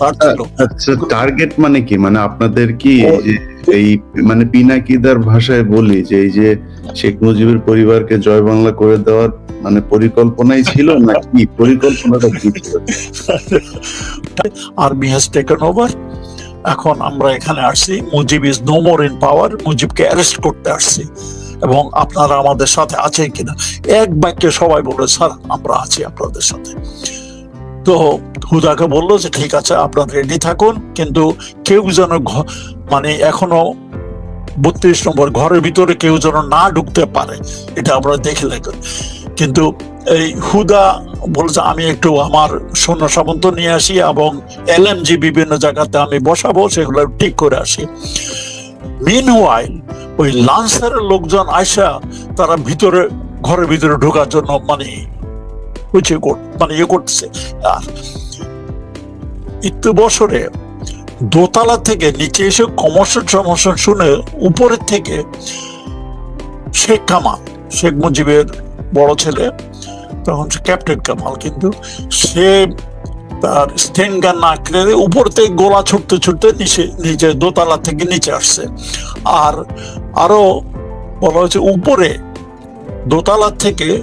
তার ছিল আচ্ছা টার্গেট মানে কি? মানে আপনাদের কি এই মানে পিনাকিদার ভাষায় বলি যে এই যে শেখ মুজিবের পরিবারকে জয় বাংলা করে দেওয়ার মানে পরিকল্পনাই ছিল না কি পরিকল্পনাটা কি ছিল? আর্মি হ্যাজ টেকেন ওভার এখন আমরা এখানে আসছি। Mujib is no more in power মুজিবকে arrest করতে আসছি। এবং আপনারা আমাদের সাথে আছেন কিনা? এক বাক্যে সবাই বলে স্যার আমরা আছি আপনাদের সাথে। তো হুদাকে বলল যে, ঠিক আছে, আপনারা রেডি থাকুন, কিন্তু কেউ যেন মানে এখনও বত্রিশ নম্বর ঘরের ভিতরে কেউ যেন না ঢুকতে পারে, এটা আমরা দেখে লেখেন কিন্তু এই হুদা বলছে, আমি একটু আমার সৈন্য সামন্ত নিয়ে আসি এবং এলএমজি বিভিন্ন জায়গাতে আমি বসাবো, সেগুলো ঠিক করে আসি। মিন ওই লান্সারের লোকজন আইসা তারা ভিতরে, ঘরের ভিতরে ঢোকার জন্য মানে কর- মানে ইয়ে করতেছে আর বছরে দোতলা থেকে নিচে এসে কমর্শন সমর্শন শুনে উপরের থেকে শেখ কামাল, শেখ মুজিবের বড় ছেলে, তখন ক্যাপ্টেন কামাল, কিন্তু সে তার স্টেন গান না কেড়ে উপর থেকে গোলা ছুটতে ছুটতে নিচে নিচে দোতলা থেকে নিচে আসছে। আর আরও বলা হয়েছে উপরে দোতলা থেকে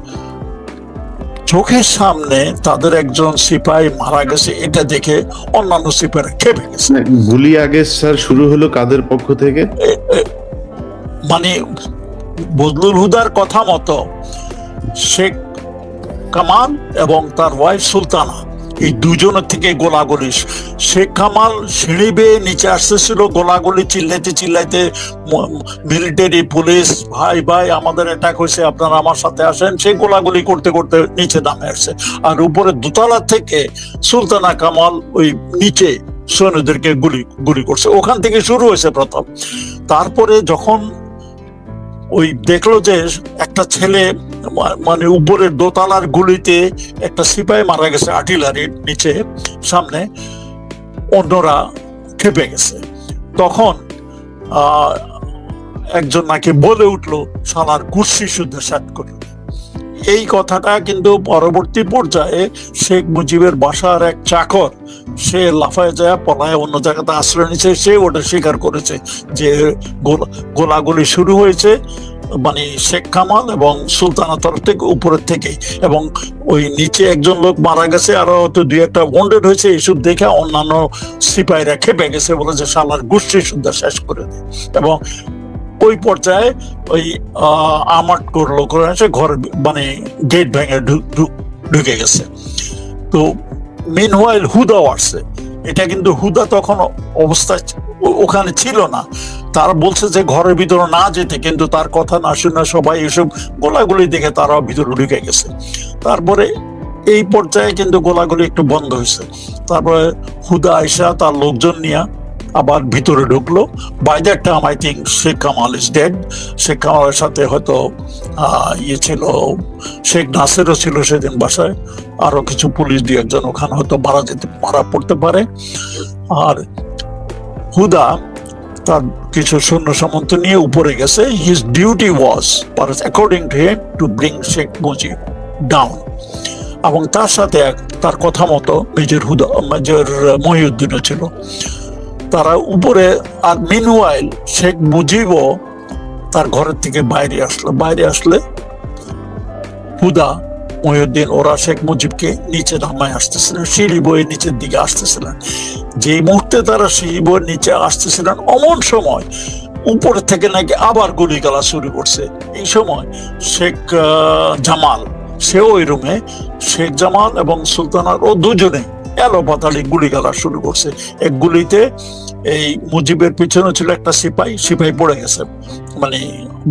চোখের সামনে তাদের একজন সিপাহী মারা গেছে এটা দেখে অন্যান্য সিপাহীরা খেপে গেছে। গুলি আগে স্যার শুরু হলো কাদের পক্ষ থেকে? মানে বদলুল হুদার কথা মতো শেখ কামান এবং তার ওয়াইফ সুলতানা এই দুজনের থেকে গোলাগুলি। শেখ কামাল সিঁড়ি বেয়ে নিচে আসতেছিল, গোলাগুলি চিল্লাইতে চিল্লাইতে মিলিটারি পুলিশ ভাই ভাই, আমাদের অ্যাটাক হয়েছে, আপনারা আমার সাথে আসেন। সেই গোলাগুলি করতে করতে নিচে নামে আসছে। আর উপরে দোতলা থেকে সুলতানা কামাল ওই নিচে সৈন্যদেরকে গুলি গুলি করছে। ওখান থেকে শুরু হয়েছে প্রথম। তারপরে যখন ওই দেখল যে একটা ছেলে মানে উপরের দোতলার গুলিতে একটা সিপাহী মারা গেছে, আর্টিলারির নিচে সামনে। অন্যরা খেপে গেছে। তখন একজন নাকি বলে উঠল, শালার কুর্সি শুদ্ধ সাট করে এই কথাটা কিন্তু পরবর্তী পর্যায়ে শেখ মুজিবের বাসার এক চাকর, সে লাফায় যায়, পলায় অন্য জায়গাতে আশ্রয় নিচ্ছে সে ওটা স্বীকার করেছে যে গোলা- গোলাগুলি শুরু হয়েছে মানে শেখ কামাল এবং সুলতানা তরফ থেকে, উপরের থেকে এবং ওই নিচে একজন লোক মারা গেছে, আরও হয়তো দুই একটা ওয়ান্ডেড হয়েছে এইসব দেখে অন্যান্য সিপাহীরা খেপে গেছে বলে যে শালার গোষ্ঠী সুদ্ধা শেষ করে দেয়। এবং ওই পর্যায়ে ওই আমাট করল, করে এসে ঘর মানে গেট ভেঙে ঢুকে গেছে। তো মিন ওয়াইল হুদাও আসছে। এটা কিন্তু হুদা তখন অবস্থায় ও- ওখানে ছিল না। তারা বলছে যে ঘরের ভিতরে না যেতে, কিন্তু তার কথা না শুনে সবাই এসব গোলাগুলি দেখে তারা ভিতরে ঢুকে গেছে। তারপরে এই পর্যায়ে কিন্তু গোলাগুলি একটু বন্ধ হয়েছে। তারপরে হুদা আয়সা তার লোকজন নিয়ে আবার ভিতরে ঢুকলো। By that time I think Sheikh Kamal is dead Sheikh কামালের সাথে হয়তো ইয়ে ছিল শেখ নাসেরও ছিল সেদিন বাসায়। আরও কিছু পুলিশ দিয়ে একজন ওখানে হয়তো মারা যেতে, মারা পড়তে পারে। আর হুদা তার কিছু সৈন্য সামন্ত নিয়ে উপরে গেছে। His duty was according to him to bring Sheikh Mujib down এবং তার সাথে এক- তার কথা মতো মেজর হুদা মেজর মহিউদ্দিনও ছিল। তারা উপরে আর মিনওয়াইল শেখ মুজিবও তার ঘরের থেকে বাইরে আসলো। বাইরে আসলে হুদা, মহিউদ্দিন, ওরা শেখ মুজিবকে নিচে নামায় আসতেছিলেন সিঁড়ি বয়ে নিচের দিকে আসতেছিলেন যে মুহূর্তে তারা সিঁড়ি বয়ে নিচে আসতেছিলেন অমন সময় উপর থেকে নাকি আবার গুলি গালা শুরু করছে। এই সময় শেখ জামাল, সেও ওই রুমে শেখ জামাল এবং সুলতানার ও দুজনে এলো পাতালি গুলি গালা শুরু করছে। এক গুলিতে এই মুজিবের পিছনে ছিল একটা সিপাহী সিপাহী পড়ে গেছে মানে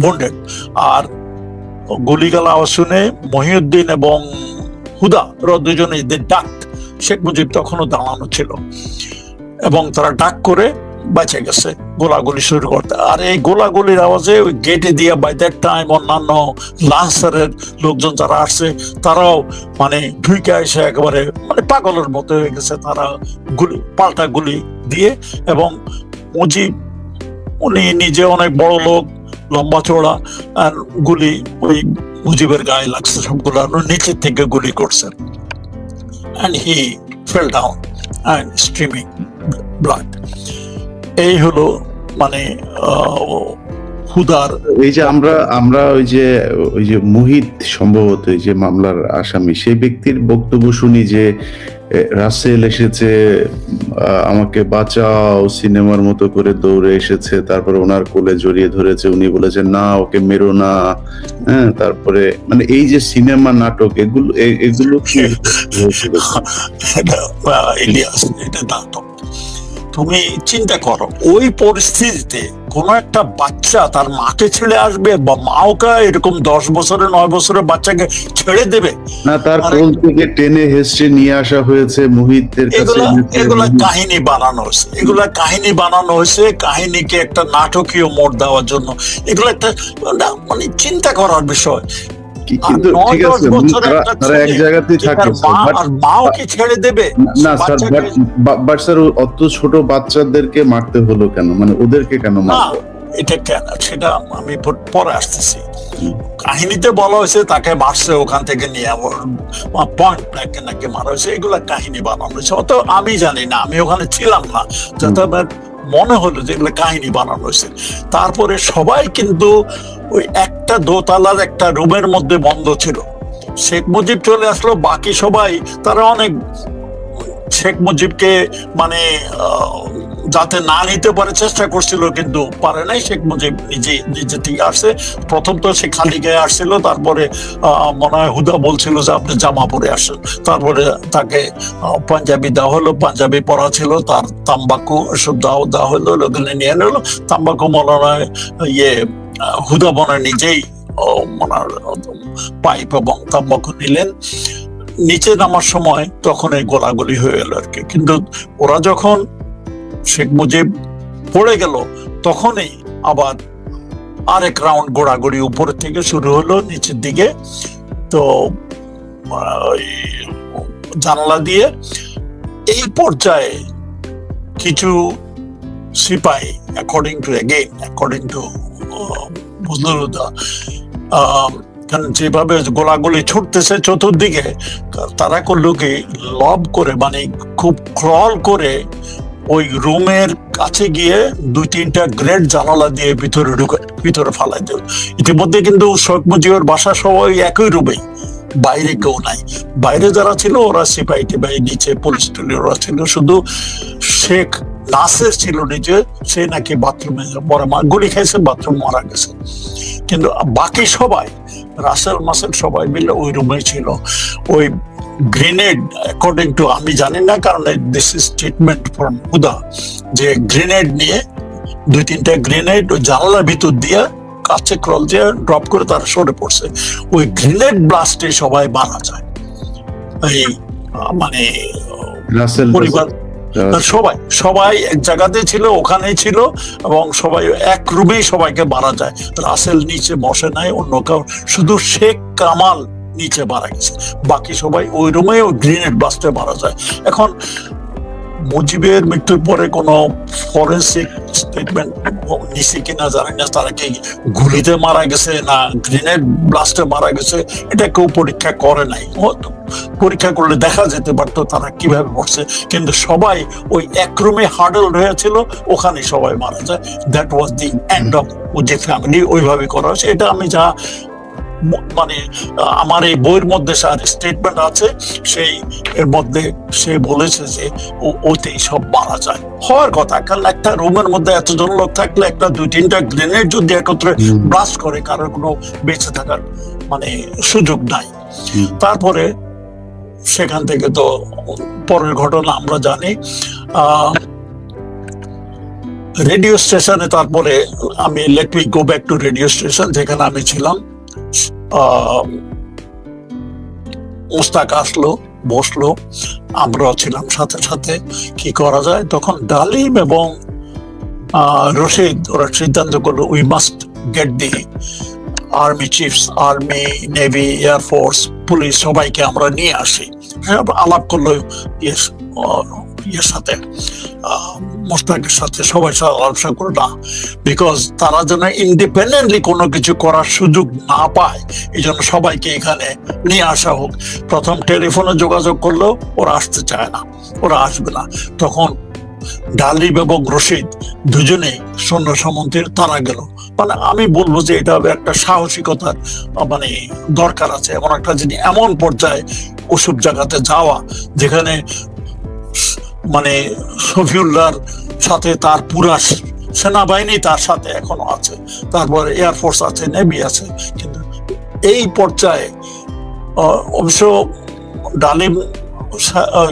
বন্ডেড আর গুলিগালা আওয়াজ শুনে মহিউদ্দিন এবং হুদা, ওরা দুজনে ডাক শেখ মুজিব তখনও দাঁড়ানো ছিল। এবং তারা ডাক করে বেঁচে গেছে, গোলাগুলি শুরু করতে। আর এই গোলাগুলির আওয়াজে ওই গেটে দিয়ে বাই দ্যাট টাইম অন্যান্য লান্সারের লোকজন যারা আসছে, তারাও মানে ঢুকে এসে একেবারে মানে পাগলের মতো হয়ে গেছে। তারা গুলি, পাল্টা গুলি দিয়ে এবং মুজিব, উনি নিজে অনেক বড় লোক, লম্বা চওড়া, আর গুলি ওই মুজিবের গায়ে লাগছে সবগুলো। নিচের থেকে গুলি করছেন and he fell down and streaming blood এই হলো মানে হুদার এই যে আমরা আমরা ওই যে ওই যে মুহিত সম্ভবত ওই যে মামলার আসামি সেই ব্যক্তির বক্তব্য শুনি যে রাসেল এসেছে আমাকে বাঁচাও সিনেমার মতো করে দৌড়ে এসেছে তারপরে ওনার কোলে জড়িয়ে ধরেছে উনি বলেছেন না ওকে মেরো না। হ্যাঁ তারপরে মানে এই যে সিনেমা নাটক এগুলো এগুলো কি ইলিয়াস এটা নাটক তুমি চিন্তা করো ওই পরিস্থিতিতে কোন একটা বাচ্চা তার মাকে ছেড়ে আসবে বা মাওকে এরকম দশ বছরের নয় বছরের বাচ্চাকে ছেড়ে দেবে? না তার কোল থেকে টেনে হেসে নিয়ে আসা হয়েছে মুহিতের কাছে। এগুলা এগুলা কাহিনী বানানো হয়েছে। এগুলা কাহিনী বানানো হয়েছে কাহিনীকে একটা নাটকীয় মোড় দেওয়ার জন্য। এগুলো একটা মানে চিন্তা করার বিষয়। কিন্তু নয় ঠিক আছে তারা এক জায়গাতেই থাকে তার স্যার, মা but- আর মাও কি ছেড়ে দেবে না স্যার বাট স্যার অত ছোট বাচ্চাদেরকে মারতে হলো কেন? মানে ওদেরকে কেন মারলো? এটা কেন সেটা আমি পরে আসতেছি। কাহিনীতে বলা হয়েছে তাকে মারছে ওখান থেকে নিয়ে পয়েন্ট ব্ল্যাঙ্কে নাকি মারা হয়েছে। এগুলা কাহিনী বানানো হয়েছে। অত আমি জানি না আমি ওখানে ছিলাম না। যাতে মনে হলো যে এগুলো কাহিনী বানানো হয়েছে। তারপরে সবাই কিন্তু ওই একটা দোতলার একটা রুমের মধ্যে বন্ধ ছিল। শেখ মুজিব চলে আসলো, বাকি সবাই, তারা অনেক শেখ মুজিবকে মানে যাতে না নিতে পারে চেষ্টা করছিল কিন্তু পারে নাই। শেখ মুজিব নিজে নিজে থেকে আসছে। প্রথম তো সে খালি গায়ে আসছিল, তারপরে মনে হয় হুদা বলছিল যে আপনি জামা পরে আসেন। তারপরে তাকে পাঞ্জাবি দেওয়া হলো, পাঞ্জাবি পরা ছিল, তার তাম্বাকু সব দেওয়া দেওয়া হলো ওখানে নিয়ে নিলো। তাম্বাকু মনে হয় ইয়ে হুদা মনে নিজেই মনে হয় পাইপ এবং তাম্বাকু নিলেন। নিচে নামার সময় তখন এই গোলাগুলি হয়ে গেল আর কি। কিন্তু ওরা যখন শেখ মুজিব পড়ে গেল, তখনই আবার আরেক রাউন্ড গোড়াগড়ি উপরের থেকে শুরু হলো নিচের দিকে। তো জানালা দিয়ে এই পর্যায়ে কিছু সিপাই according to again according to কারণ যেভাবে গোলাগুলি ছুটতেছে চতুর্দিকে, তারা করল কি লব করে মানে খুব ক্রল করে ওই রুমের কাছে গিয়ে দুই তিনটা গ্রেড জানালা দিয়ে ভিতরে ঢুকে, ভিতরে ফালাই দিল। ইতিমধ্যে কিন্তু শেখ মুজিবের বাসা সবাই একই রুমেই বাইরে কেউ নাই। বাইরে যারা ছিল, ওরা সিপাহি টিপাহি নিচে পুলিশ টুলি ওরা ছিল শুধু শেখ নাসের ছিল নিজে সে নাকি বাথরুমে মরা গুলি খাইছে বাথরুম মারা গেছে। কিন্তু বাকি সবাই রাসেল মাসেল সবাই মিলে ওই রুমে ছিল। ওই গ্রেনেড অ্যাকর্ডিং টু আমি জানি না কারণ this is treatment from Huda যে গ্রেনেড নিয়ে দুই তিনটা গ্রেনেড ওই জানালার ভিতর দিয়ে কাছে ক্রল দিয়ে ড্রপ করে তারা সরে পড়ছে। ওই গ্রেনেড ব্লাস্টে সবাই মারা যায়। এই মানে পরিবার সবাই সবাই এক জায়গাতে ছিল, ওখানেই ছিল, এবং সবাই এক রুমেই সবাইকে মারা যায়। রাসেল নিচে বসে নাই, অন্য কাউ শুধু শেখ কামাল নিচে মারা গেছে। বাকি সবাই ওই রুমে ওই গ্রেনেড ব্লাস্টে মারা যায়। এখন মুজিবের মৃত্যুর পরে কোনো ফরেন্সিক স্টেটমেন্ট নিছে কিনা জানি না, তারা কি গুলিতে মারা গেছে না গ্রেনেড ব্লাস্টে মারা গেছে, এটা কেউ পরীক্ষা করে নাই। পরীক্ষা করলে দেখা যেতে পারতো তারা কীভাবে মরছে। কিন্তু সবাই ওই এক রুমে হার্ডল হয়েছিল ওখানে সবাই মারা যায়। That was the end of যে ফ্যামিলি ওইভাবে করা হয়েছে। এটা আমি যা মানে আমার এই বইয়ের মধ্যে স্যার স্টেটমেন্ট আছে সেই এর মধ্যে সে বলেছে যে ও- ওতেই সব মারা যায়। হওয়ার কথা কারণ একটা রুমের মধ্যে এতজন লোক থাকলে একটা দুই তিনটা গ্রেনেড যদি একত্রে। ব্লাস্ট করে কারোর কোনো বেঁচে থাকার মানে সুযোগ নাই। তারপরে সেখান থেকে তো পরের ঘটনা আমরা জানি। রেডিও স্টেশনে তারপরে আমি let me go back to radio station যেখানে আমি ছিলাম। মোস্তাক আসলো, বসল, আমরাও ছিলাম সাথে সাথে। কি করা যায়? তখন ডালিম এবং রশিদ ওরা সিদ্ধান্ত করল we must get the army chiefs army navy air force police সবাইকে আমরা নিয়ে আসি। হ্যাঁ, আলাপ করল ইয়ের সাথে মোস্তাকের সাথে সবাই সাথে আলোচনা করল না। বিকজ তারা যেন ইন্ডিপেন্ডেন্টলি কোনো কিছু করার সুযোগ না পায় এই জন্য সবাইকে এখানে নিয়ে আসা হোক। প্রথম টেলিফোনে যোগাযোগ করলেও ওরা আসতে চায় না ওরা আসবে না। তখন ডালিব এবং রশিদ দুজনে সৈন্য সামন্তের তারা গেল। মানে আমি বলব যে এটা একটা সাহসিকতার মানে দরকার আছে। এমন একটা জিনিস এমন পর্যায়ে ওসব জায়গাতে যাওয়া, যেখানে মানে শফিউল্লাহর সাথে তার পুরা সেনাবাহিনী তার সাথে এখনও আছে, তারপরে এয়ারফোর্স আছে নেভি আছে, কিন্তু এই পর্যায়ে অবশ্য ডালিম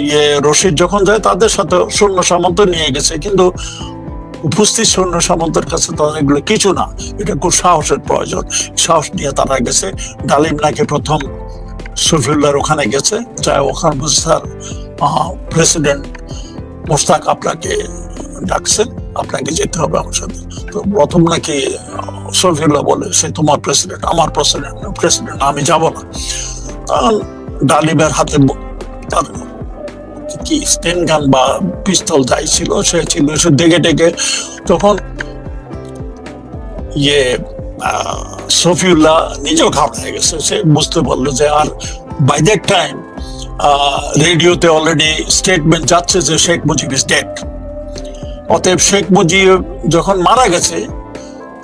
ইয়ে রশিদ যখন যায় তাদের সাথে সৈন্য সামন্ত নিয়ে গেছে, কিন্তু উপস্থিত সৈন্য সামন্তের কাছে তাদের এগুলো কিছু না। এটা খুব সাহসের প্রয়োজন। সাহস নিয়ে তারা গেছে। ডালিম নাকি প্রথম শফিউল্লাহর ওখানে গেছে। চাই ওখানে স্যার প্রেসিডেন্ট মোস্তাক আপনাকে ডাকছেন আপনাকে যেতে হবে আমার সাথে। তো প্রথম নাকি শফিউল্লাহ বলে, সে তোমার প্রেসিডেন্ট, আমার প্রেসিডেন্ট প্রেসিডেন্ট, আমি যাব না। ডালিমের হাতে তার কি স্টেন গান বা পিস্তল যাই ছিল, সে ছিল, সে ডেকে ডেকে তখন ইয়ে সফিউল্লাহ নিজেও ঘাবড়ে গেছে। সে বুঝতে পারল যে আর বাই দ্যাট টাইম রেডিওতে অলরেডি স্টেটমেন্ট যাচ্ছে যে শেখ মুজিব ইজ ডেড অতএব শেখ মুজিব যখন মারা গেছে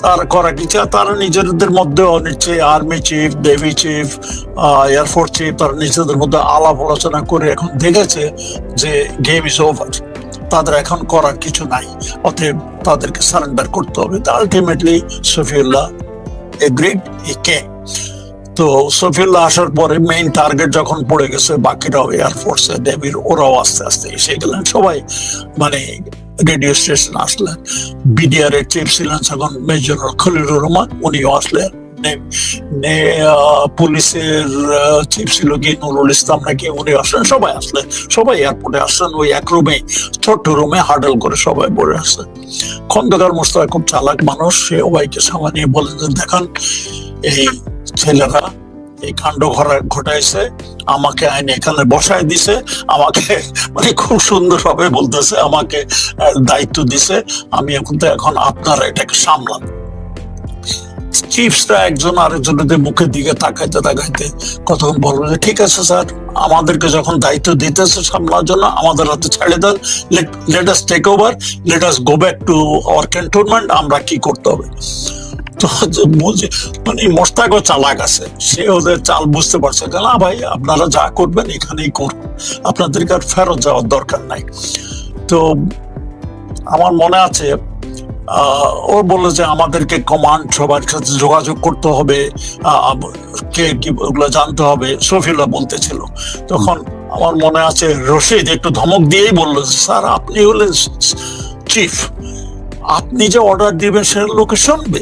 তার করা কিছু তারা নিজেদের মধ্যে নিচ্ছে army chief, navy chief air force chief, তারা নিজেদের মধ্যে আলাপ আলোচনা করে এখন দেখেছে যে গেম ইজ ওভার তাদের এখন করার কিছু নাই, অতএব তাদেরকে সারেন্ডার করতে হবে। আলটিমেটলি সফিউল্লাহ এগ্রিড ই কে তো সফিউল্লাহ আসার পরে মেইন টার্গেট যখন পড়ে গেছে বাকিরাও এয়ারফোর্সে নেভির ওরাও আস্তে আস্তে এসে গেলেন। সবাই মানে রেডিও স্টেশন আসলেন। বিডিআর এর চিফ ছিলেন তখন মেজর খলিলুর রহমান, উনিও আসলেন। পুলিশের চিফ ছিল কি, নুরুল ইসলাম নাকি উনি আসলেন। সবাই আসলেন। সবাই এয়ারপোর্টে আসলেন। ওই এক রুমে ছোট্ট রুমে হার্ডেল করে সবাই পড়ে আসলেন খন্দকার মোস্তাক খুব চালাক মানুষ। সে সবাইকে সামনে বলেন দেখান, এই ছেলেরা এই কাণ্ড ঘটাইছে, আমাকে আইন এখানে বসায় দিছে, আমাকে মানে খুব সুন্দর ভাবে বলতেছে, আমাকে দায়িত্ব দিছে। আমি এখন তো এখন আপনারা এটাকে সামলান চিফসরা একজন আরেকজনের মুখের দিকে তাকাইতে তাকাইতে কতক্ষণ বলব যে, ঠিক আছে স্যার, আমাদেরকে যখন দায়িত্ব দিতেছে সামলার জন্য, আমাদের হাতে ছেড়ে দেন। Let us take over let us go back to our cantonment আমরা কি করতে হবে? তো মানে মোস্তাকও চালাক আছে। সে ওদের চাল বুঝতে পারছে যে, না ভাই আপনারা যা করবেন এখানেই করুন। আপনাদেরকে আর ফেরত যাওয়ার দরকার নাই। তো আমার মনে আছে ও বলল যে আমাদেরকে কমান্ড সবার সাথে যোগাযোগ করতে হবে। কে কি ওগুলো জানতে হবে। সফিলা বলতেছিল। তখন আমার মনে আছে রশিদ একটু ধমক দিয়েই বলল স্যার আপনি হলেন চিফ আপনি যে অর্ডার দিবেন সে লোকে শুনবে।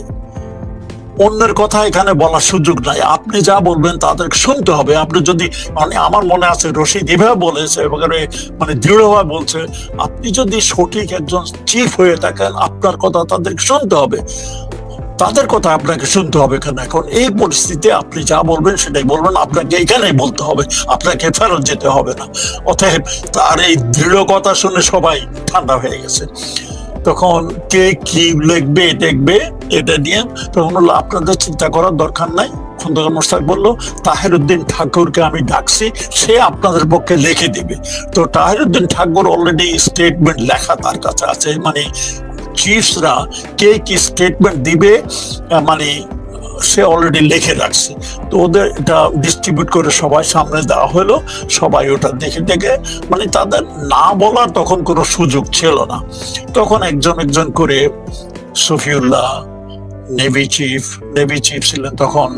অন্যের কথা এখানে বলার সুযোগ নাই। আপনি যা বলবেন তাদের শুনতে হবে। আপনি যদি মানে আমার মনে আছে, রশিদ এভাবে বলেছে এবারে মানে দৃঢ়ভাবে বলছে, আপনি যদি সঠিক একজন চিফ হয়ে থাকেন, আপনার কথা তাদেরকে শুনতে হবে। তাদের কথা আপনাকে শুনতে হবে কেন এখন এই পরিস্থিতিতে আপনি যা বলবেন সেটাই বলবেন। আপনাকে এখানেই বলতে হবে। আপনাকে ফেরত যেতে হবে না। অতএব তার এই দৃঢ় কথা শুনে সবাই ঠান্ডা হয়ে গেছে। তখন কে কি লিখবে, দেখবে, এটা নিয়ে তখন হলো আপনাদের চিন্তা করার দরকার নাই। খন্দকার মোস্তাক বলল তাহেরুদ্দিন ঠাকুরকে আমি ডাকছি, সে আপনাদের পক্ষে লিখে দিবে। তো তাহেরুদ্দিন ঠাকুর অলরেডি স্টেটমেন্ট লেখা তার কাছে আছে মানে চিফসরা কে কি স্টেটমেন্ট দিবে মানে সে অলরেডি লিখে রাখছে। তো ওদের এটা ডিস্ট্রিবিউট করে সবাই সামনে দেওয়া হলো, সবাই ওটা দেখে দেখে মানে তাদের না বলার তখন কোনো সুযোগ ছিল না। তখন একজন একজন করে Safiullah navy chief navy chief ছিলেন তখন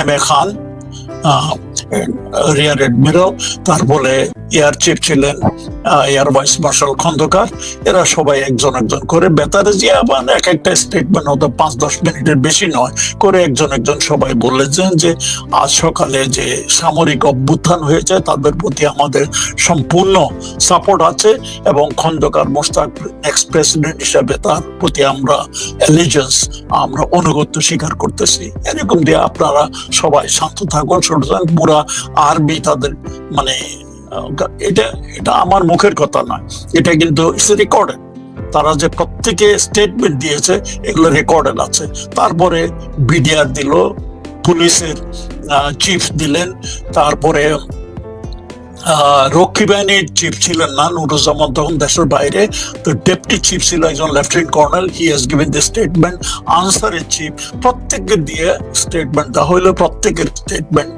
এম এ খান রিয়ার তারপরে এয়ার চিফ ছিলেন এয়ার ভাইস মার্শাল খন্দকার। এরা সবাই একজন একজন করে বেতারে যে আবার এক একটা স্টেটমেন্ট হতো পাঁচ দশ মিনিটের বেশি নয়, করে একজন একজন সবাই বলেছেন যে, আজ সকালে যে সামরিক অভ্যুত্থান হয়েছে, তাদের প্রতি আমাদের সম্পূর্ণ সাপোর্ট আছে এবং খন্দকার মোস্তাক এক্স প্রেসিডেন্ট হিসাবে তার প্রতি আমরা অ্যালিজেন্স আমরা অনুগত্য স্বীকার করতেছি। এরকম দিয়ে আপনারা সবাই শান্ত থাকুন সুতরাং পুরা আর্মি তাদের মানে এটা এটা আমার মুখের কথা নয়। এটা কিন্তু রেকর্ডেড তারা যে প্রত্যেকে স্টেটমেন্ট দিয়েছে, এগুলো রেকর্ডেড আছে। তারপরে বিডিআর দিল, পুলিশের চিফ দিলেন। তারপরে রক্ষী বাহিনীর চিফ ছিলেন না, নুরুজ্জামান। তখন দেশের বাইরে তো ডেপুটি চিফ ছিল একজন lieutenant colonel he has given the statement আনসারের চিফ প্রত্যেককে দিয়ে স্টেটমেন্ট দেওয়া হইল, প্রত্যেকের স্টেটমেন্ট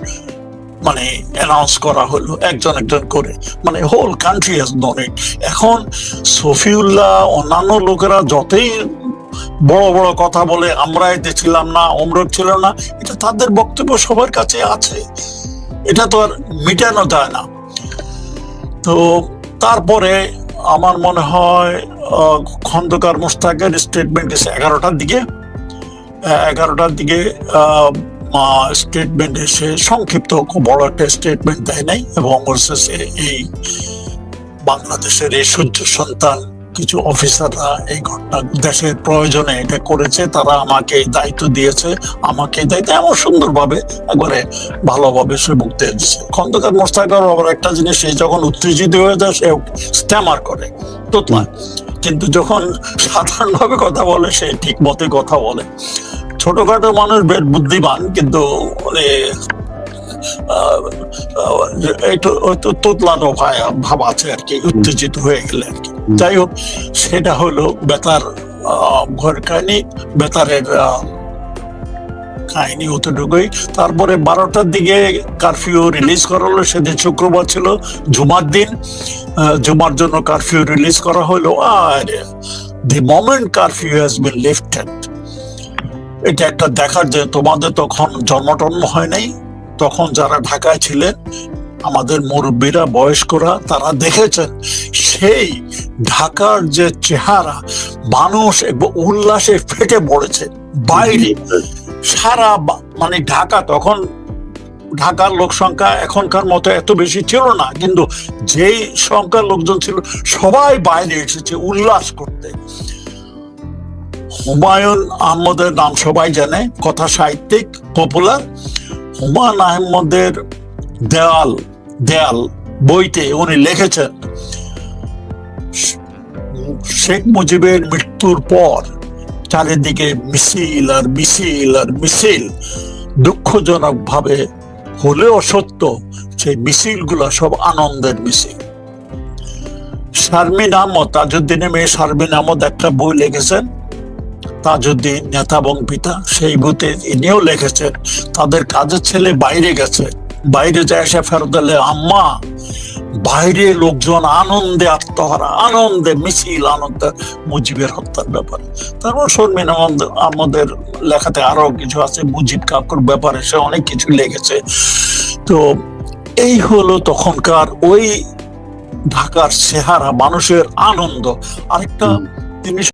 মানে অ্যানাউন্স করা হলো একজন একজন করে। মানে whole country has known it এখন সফিউল্লাহ অন্যান্য লোকেরা যতই বড় বড় কথা বলে আমরা এতে ছিলাম না অমরক ছিল না এটা তাদের বক্তব্য সবার কাছে আছে। এটা তো আর মিটানো যায় না। তো তারপরে আমার মনে হয় আহ, খন্দকার মোস্তাকের স্টেটমেন্ট এসে এগারোটার দিকে এগারোটার দিকে স্টেটমেন্ট এসে সংক্ষিপ্ত বড় একটা স্টেটমেন্ট দেয় নাই এবং এই বাংলাদেশের এই সূর্য সন্তান, কিছু অফিসাররা এই ঘটনা দেশের প্রয়োজনে এটা করেছে, তারা আমাকে দায়িত্ব দিয়েছে, আমাকে দায়িত্ব এমন সুন্দরভাবে একবারে ভালোভাবে সে মুক্তি দিচ্ছে খন্দকার মোস্তাকার আবার একটা জিনিস, সে যখন উত্তেজিত হয়ে যায়, সে স্ট্যামার করে, তোতলায়। কিন্তু যখন সাধারণভাবে কথা বলে, সে ঠিক মতে কথা বলে। ছোটখাটো মানুষ বেশ বুদ্ধিমান কিন্তু মানে একটু তোতলানো ভাব আছে আর কি উত্তেজিত হয়ে গেলে আর কি। যাই হোক সেটা হলো বেতার ঘর কাহিনী। বেতারের কাহিনী অতটুকুই। তারপরে বারোটার দিকে কারফিউ রিলিজ করা হলো সেদিন শুক্রবার ছিল জুমার দিন। জুমার জন্য কারফিউ রিলিজ করা হলো আর the moment curfew has been lifted এটা একটা দেখার যে তোমাদের তখন জন্মটন্ম হয় নাই। তখন যারা ঢাকায় ছিলেন, আমাদের মুরব্বীরা, বয়স্করা, তারা দেখেছেন সেই ঢাকার যে চেহারা, মানুষ উল্লাসে ফেটে পড়েছে। বাইরে সারা মানে ঢাকা তখন, ঢাকার লোক সংখ্যা এখনকার মতো এত বেশি ছিল না, কিন্তু যেই সংখ্যার লোকজন ছিল, সবাই বাইরে এসেছে উল্লাস করতে। হুমায়ুন আহমদের নাম সবাই জানে, কথা সাহিত্যিক পপুলার হুমায়ুন আহমদের দেয়াল দেয়াল বইতে উনি লিখেছেন, শেখ মুজিবের মৃত্যুর পর চারিদিকে মিছিল আর মিছিল আর মিছিল দুঃখজনক ভাবে হলেও সত্য সেই মিছিলগুলো সব আনন্দের মিছিল। শারমিন আহমদ, তাজউদ্দিনের মেয়ে শারমিন আহমদ একটা বই লিখেছেন তাজউদ্দিন নেতা এবং পিতা সেই বইতে ইনিও লিখেছেন তাদের কাজের ছেলে বাইরে গেছে। বাইরে যায় এসে ফেরত দিলে আম্মা বাইরে লোকজন আনন্দে আত্মহারা আনন্দে মিছিল আনন্দে মুজিবের হত্যার ব্যাপারে। তারপর শর্মিন আমাদের লেখাতে আরও কিছু আছে মুজিব কাকুর ব্যাপারে সে অনেক কিছু লেগেছে তো এই হলো তখনকার ওই ঢাকার চেহারা মানুষের আনন্দ। আরেকটা জিনিস